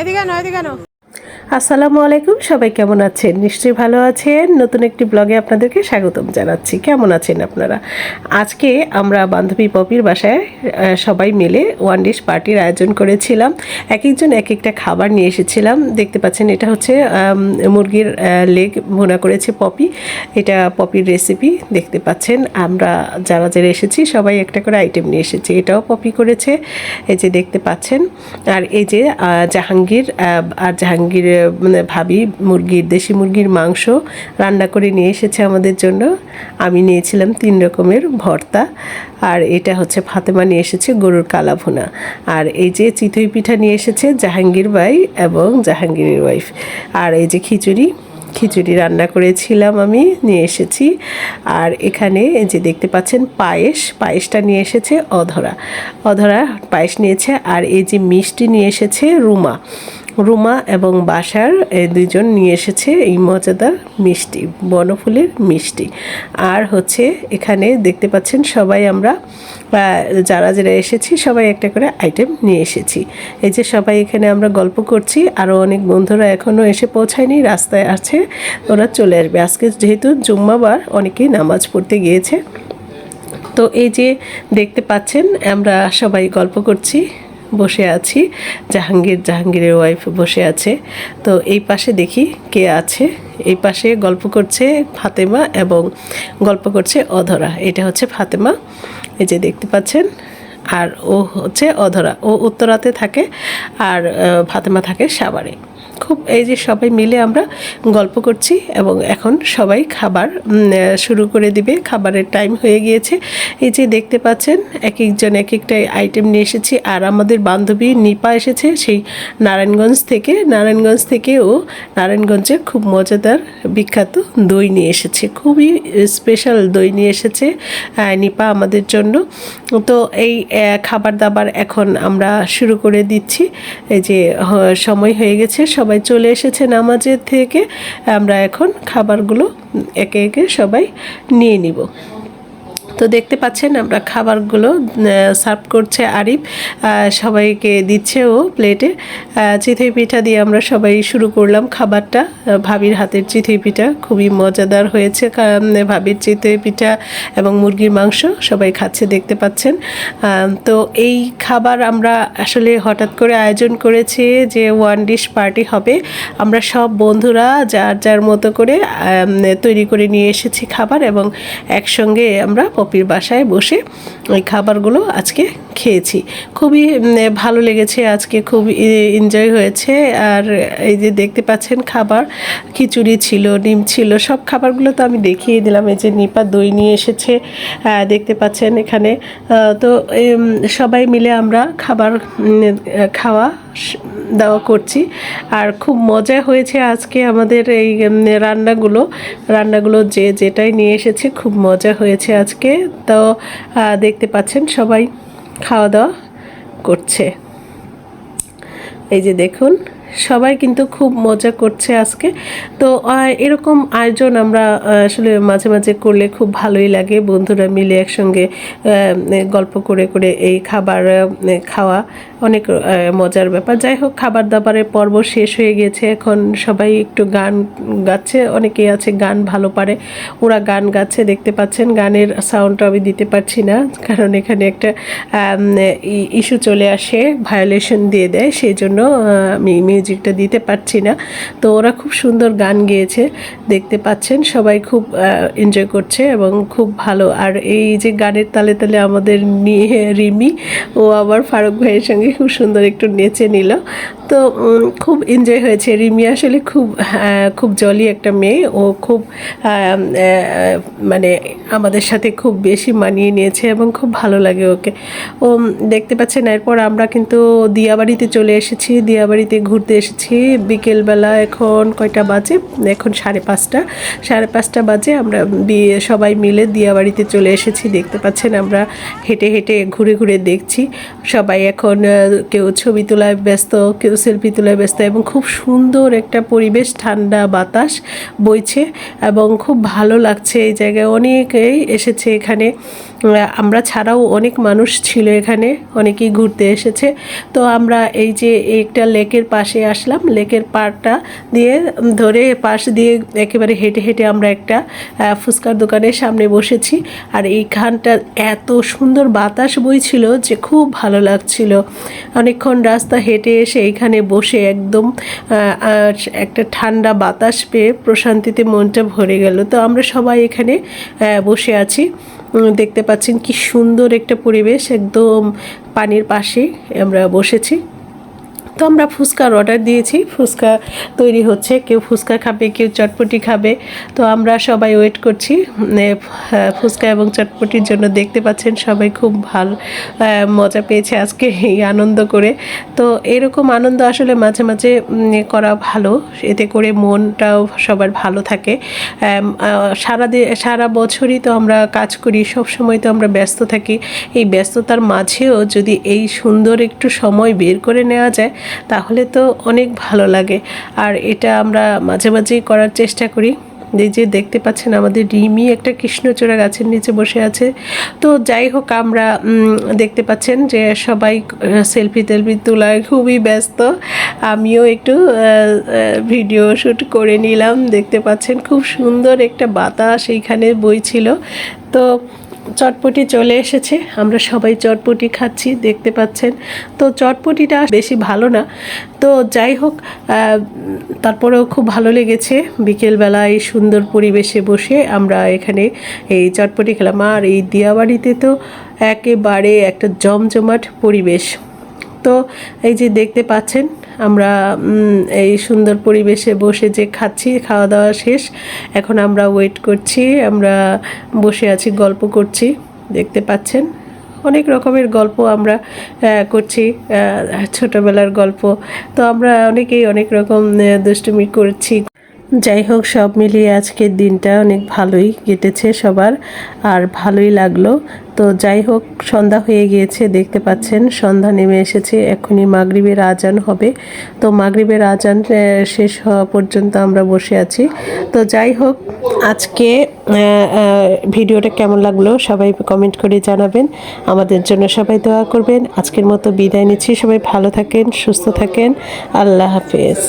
এদিকে নো এদিকে আনো। আসসালামু আলাইকুম, সবাই কেমন আছেন? নিশ্চয়ই ভালো আছেন। নতুন একটি ব্লগে আপনাদেরকে স্বাগতম জানাচ্ছি। কেমন আছেন আপনারা? আজকে আমরা বান্ধবী পপির বাসায় সবাই মিলে ওয়ান ডিশ পার্টির আয়োজন করেছিলাম। এক একজন এক একটা খাবার নিয়ে এসেছিলাম। দেখতে পাচ্ছেন, এটা হচ্ছে মুরগির লেগ ভুনা করেছে পপি। এটা পপির রেসিপি দেখতে পাচ্ছেন। আমরা যারা যারা এসেছি, সবাই একটা করে আইটেম নিয়ে এসেছি। এটাও পপি করেছে। এই যে দেখতে পাচ্ছেন। আর এই যে জাহাঙ্গীর আর জাহাঙ্গীর মানে ভাবি, মুরগির, দেশি মুরগির মাংস রান্না করে নিয়ে এসেছে আমাদের জন্য। আমি নিয়েছিলাম তিন রকমের ভর্তা, আর এটা হচ্ছে ফাতেমা নিয়ে এসেছে গরুর কালা ভুনা আর এই যে চিতই পিঠা নিয়ে এসেছে জাহাঙ্গীর ভাই এবং জাহাঙ্গীরের ওয়াইফ আর এই যে খিচুড়ি খিচুড়ি রান্না করেছিলাম আমি, নিয়ে এসেছি। আর এখানে যে দেখতে পাচ্ছেন পায়েস, পায়েসটা নিয়ে এসেছে অধরা। অধরা পায়েস নিয়েছে, আর এই যে মিষ্টি নিয়ে এসেছে রুমা। রুমা এবং বাসার এই দুজন নিয়ে এসেছে এই মজাদার মিষ্টি, বনফুলের মিষ্টি। আর হচ্ছে এখানে দেখতে পাচ্ছেন সবাই আমরা যারা যারা এসেছি সবাই একটা করে আইটেম নিয়ে এসেছি। এই যে সবাই এখানে আমরা গল্প করছি আরও অনেক বন্ধুরা এখনও এসে পৌঁছায়নি, রাস্তায় আছে, ওরা চলে আসবে। আজকে যেহেতু জুম্মাবার, অনেকেই নামাজ পড়তে গিয়েছে। তো এই যে দেখতে পাচ্ছেন, আমরা সবাই গল্প করছি। বসে আছি, জাহাঙ্গীর, জাহাঙ্গীরের ওয়াইফ বসে আছে। তো এই পাশে দেখি কে আছে। এই পাশে গল্প করছে ফাতেমা এবং গল্প করছে অধরা। এটা হচ্ছে ফাতেমা। এই যে দেখতে পাচ্ছেন, আর ও হচ্ছে অধরা। ও উত্তরাতে থাকে, আর ফাতেমা থাকে সাভারে। খুব এই যে সবাই মিলে আমরা গল্প করছি এবং এখন সবাই খাবার শুরু করে দিবে। খাবারের টাইম হয়ে গিয়েছে। এই যে দেখতে পাচ্ছেন এক একজন এক একটা আইটেম নিয়ে এসেছি। আর আমাদের বান্ধবী নিপা এসেছে, সেই নারায়ণগঞ্জ থেকে। নারায়ণগঞ্জ থেকে ও নারায়ণগঞ্জে খুব মজাদার বিখ্যাত দই নিয়ে এসেছে। খুবই স্পেশাল দই নিয়ে এসেছে নিপা আমাদের জন্য। তো এই খাবার দাবার এখন আমরা শুরু করে দিচ্ছি। এই যে সময় হয়ে গেছে, সবাই চলে এসেছে নামাজের থেকে। আমরা এখন খাবারগুলো একে একে সবাই নিয়ে নিব। তো দেখতে পাচ্ছেন আমরা খাবারগুলো সার্ভ করছে আরিফ সবাইকে দিচ্ছে ও প্লেটে। চিথই পিঠা দিয়ে আমরা সবাই শুরু করলাম খাবারটা। ভাবির হাতের চিথই পিঠা খুবই মজাদার হয়েছে। ভাবির চিথই পিঠা এবং মুরগির মাংস সবাই খাচ্ছে, দেখতে পাচ্ছেন। তো এই খাবার আমরা আসলে হঠাৎ করে আয়োজন করেছি যে ওয়ান ডিশ পার্টি হবে। আমরা সব বন্ধুরা যার যার মতো করে তৈরি করে নিয়ে এসেছি খাবার এবং একসঙ্গে আমরা পপির বাসায় বসে ওই খাবারগুলো আজকে খেয়েছি। খুবই ভালো লেগেছে আজকে, খুব এনজয় হয়েছে। আর এই যে দেখতে পাচ্ছেন খাবার, খিচুড়ি ছিল, ডিম ছিল, সব খাবারগুলো তো আমি দেখিয়ে দিলাম। এই যে নিপা দই নিয়ে এসেছে দেখতে পাচ্ছেন এখানে। তো সবাই মিলে আমরা খাবার খাওয়া দাওয়া করছি। আর খুব মজা হয়েছে আজকে আমাদের এই রান্নাগুলো। রান্নাগুলো যে যেটাই নিয়ে এসেছে, খুব মজা হয়েছে আজকে। তো দেখতে পাচ্ছেন সবাই খাওয়া দাওয়া করছে। এই যে দেখুন, সবাই কিন্তু খুব মজা করছে আজকে। তো এরকম আয়োজন আমরা আসলে মাঝে মাঝে করলে খুব ভালোই লাগে। বন্ধুরা মিলে একসঙ্গে গল্প করে করে এই খাবার খাওয়া অনেক মজার ব্যাপার। যাই হোক খাবার দাবারের পর্ব শেষ হয়ে গেছে। এখন সবাই একটু গান গাচ্ছে। অনেকেই আছে, গান ভালো পারে। ওরা গান গাচ্ছে, দেখতে পাচ্ছেন। গানের সাউন্ডটা আমি দিতে পারছি না, কারণ এখানে একটা ইস্যু চলে আসে ভায়োলেশন দিয়ে দেয়। সেই জন্য আমি মিউজিকটা দিতে পারছি না। তো ওরা খুব সুন্দর গান গেয়েছে, দেখতে পাচ্ছেন। সবাই খুব এনজয় করছে এবং খুব ভালো। আর এই যে গানের তালে তালে আমাদের নিয়ে, রিমি ও আবার ফারুক ভাইয়ের সঙ্গে খুব সুন্দর একটু নেচে নিল। তো খুব এনজয় হয়েছে। রিমি আসলে খুব আহ, খুব জলি একটা মেয়ে। ও খুব মানে আমাদের সাথে খুব বেশি মানিয়ে নিয়েছে এবং খুব ভালো লাগে ওকে। ও দেখতে পাচ্ছেন এরপর আমরা কিন্তু দিয়াবাড়িতে চলে এসেছি। দিয়াবাড়িতে ঘুরতে এসেছি। বিকেলবেলা এখন কয়টা বাজে? এখন সাড়ে পাঁচটা। সাড়ে পাঁচটা বাজে। আমরা বিয়ে সবাই মিলে দিয়াবাড়িতে চলে এসেছি। দেখতে পাচ্ছেন আমরা হেঁটে হেঁটে ঘুরে ঘুরে দেখছি। সবাই এখন কেউ ছবি তোলায় ব্যস্ত, কেউ সেলফি তোলায় ব্যস্ত এবং খুব সুন্দর একটা পরিবেশ, ঠান্ডা বাতাস বইছে এবং খুব ভালো লাগছে এই জায়গায়। অনেকেই এসেছে এখানে। আমরা ছাড়াও অনেক মানুষ ছিল এখানে, অনেকেই ঘুরতে এসেছে। তো আমরা এই যে একটা লেকের পাশে আসলাম, লেকের পাড়টা দিয়ে ধরে পাশ দিয়ে একেবারে হেঁটে হেঁটে আমরা একটা ফুচকার দোকানের সামনে বসেছি। আর এইখানটা এত সুন্দর বাতাস বইছিল যে খুব ভালো লাগছিল। অনেকক্ষণ রাস্তা হেঁটে এসে এইখানে বসে একদম একটা ঠান্ডা বাতাস পেয়ে প্রশান্তিতে মনটা ভরে গেল। তো আমরা সবাই এখানে বসে আছি। দেখতে পাচ্ছেন কি সুন্দর একটা পরিবেশ একদম পানির পাশে আমরা বসেছি। তো আমরা ফুচকার অর্ডার দিয়েছি। ফুচকা তৈরি হচ্ছে। কেউ ফুচকা খাবে কেউ চটপটি খাবে। তো আমরা সবাই ওয়েট করছি। উম, ফুচকা এবং চটপটির জন্য দেখতে পাচ্ছেন সবাই খুব ভালো মজা পেয়েছে আজকে এই আনন্দ করে। তো এরকম আনন্দ আসলে মাঝে মাঝে করা ভালো। এতে করে মনটাও সবার ভালো থাকে। সারা সারা বছরই তো আমরা কাজ করি। সব সময় তো আমরা ব্যস্ত থাকি। এই ব্যস্ততার মাঝেও যদি এই সুন্দর একটু সময় বের করে নেওয়া যায় তাহলে তো অনেক ভালো লাগে। আর এটা আমরা মাঝে মাঝেই করার চেষ্টা করি। এই যে দেখতে পাচ্ছেন আমাদের রিমি একটা কৃষ্ণচূড়া গাছের নিচে বসে আছে। তো যাই হোক আমরা দেখতে পাচ্ছেন যে সবাই সেলফি টেলফি তোলায় খুবই ব্যস্ত। আমিও একটু ভিডিও শ্যুট করে নিলাম। দেখতে পাচ্ছেন খুব সুন্দর একটা বাতাস এইখানে বইছিল। তো চটপটি চলে এসেছে। আমরা সবাই চটপটি খাচ্ছি, দেখতে পাচ্ছেন। তো চটপটিটা বেশি ভালো না। তো যাই হোক তারপরেও খুব ভালো লেগেছে। বিকেলবেলা এই সুন্দর পরিবেশে বসে আমরা এখানে এই চটপটি খেলাম। আর এই দিয়াবাড়িতে তো একেবারে একটা জমজমাট পরিবেশ। তো এই যে দেখতে পাচ্ছেন, আমরা এই সুন্দর পরিবেশে বসে যে খাচ্ছি, খাওয়া দাওয়া শেষ, এখন আমরা ওয়েট করছি, আমরা বসে আছি, গল্প করছি, দেখতে পাচ্ছেন। অনেক রকমের গল্প আমরা করছি ছোটবেলার গল্প। তো আমরা অনেকেই অনেক রকম দুষ্টুমি করছি। যাই হোক, সব মিলিয়ে আজকের দিনটা অনেক ভালোই কেটেছে সবার, আর ভালোই লাগল। তো যাই হোক, সন্ধ্যা হয়ে গিয়েছে, দেখতে পাচ্ছেন, সন্ধ্যা নেমে এসেছে, এখনই মাগরিবের আজান হবে। তো মাগরিবের আজান শেষ হওয়া পর্যন্ত আমরা বসে আছি। তো যাই হোক, আজকে ভিডিওটা কেমন লাগল সবাই কমেন্ট করে জানাবেন। আমাদের জন্য সবাই দোয়া করবেন। আজকের মতো বিদায় নিচ্ছি। সবাই ভালো থাকেন, সুস্থ থাকেন। আল্লাহ হাফেজ।